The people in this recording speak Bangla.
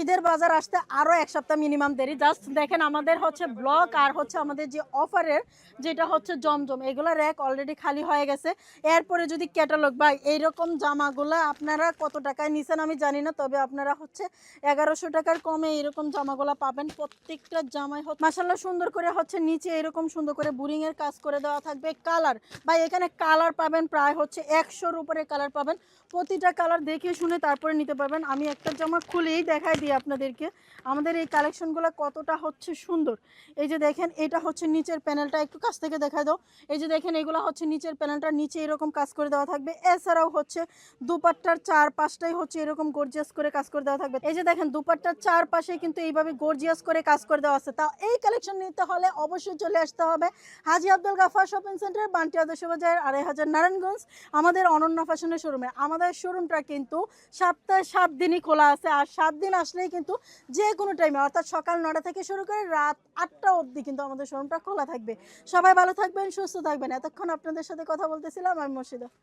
ঈদের বাজার আসতে আরও এক সপ্তাহ মিনিমাম দেরি। জাস্ট দেখেন আমাদের হচ্ছে ব্লক আর হচ্ছে আমাদের যে অফারের যেটা হচ্ছে জমজম, এগুলো র্যাক অলরেডি খালি হয়ে গেছে। এরপরে যদি ক্যাটালগ বা এইরকম জামাগুলো আপনারা কত টাকায় নিছেন আমি জানি না, তবে আপনারা হচ্ছে এগারোশো টাকার কমে এরকম জামাগুলো পাবেন। প্রত্যেকটা জামাই হচ্ছে মাসাল্লাহ সুন্দর করে হচ্ছে নিচে এরকম সুন্দর করে বুরিং এর কাজ করে দেওয়া থাকবে। কালার বা এখানে কালার পাবেন প্রায় হচ্ছে একশোর উপরে কালার পাবেন। প্রতিটা কালার দেখে শুনে তারপরে নিতে পারবেন। আমি একটা জামা খুলেই দেখাই দিই আপনাদেরকে। আমাদের এই কালেকশনগুলো কতটা হচ্ছে সুন্দর। এই যে দেখেন, এটা হচ্ছে নিচের প্যানেলটা একটু কাছ থেকে দেখাই দাও। এই যে দেখেন, এগুলো হচ্ছে নিচের প্যানেলটা নিচে এরকম কাজ করে দেওয়া থাকবে। এছাড়াও হচ্ছে দুপাট্টার চার পাশটাই হচ্ছে এরকম গর্জিয়াস করে কাজ করে দেওয়া থাকবে। এই যে দেখেন, দুপাট্টার চার পাশে কিন্তু এইভাবে গর্জিয়াস করে কাজ করে দেওয়া আছে। তা এই কালেকশন নিতে হলে অবশ্যই চলে আসতে হবে হাজি আব্দুল গাফার শপিং সেন্টার বান্টি আদর্শ বাজার আড়াই হাজার নারায়ণগঞ্জ, আমাদের অনন্য ফ্যাশনের শোরুমে আমাদের শোরুমটা কিন্তু সপ্তাহে সাত দিনই খোলা আছে, আর সাত দিন আসলেই কিন্তু যে কোনো টাইমে অর্থাৎ সকাল নটা থেকে শুরু করে রাত আটটা অবধি কিন্তু আমাদের শোরুমটা খোলা থাকবে। সবাই ভালো থাকবেন, সুস্থ থাকবেন। এতক্ষণ আপনাদের সাথে কথা বলতেছিলাম, আমি মুর্শিদা।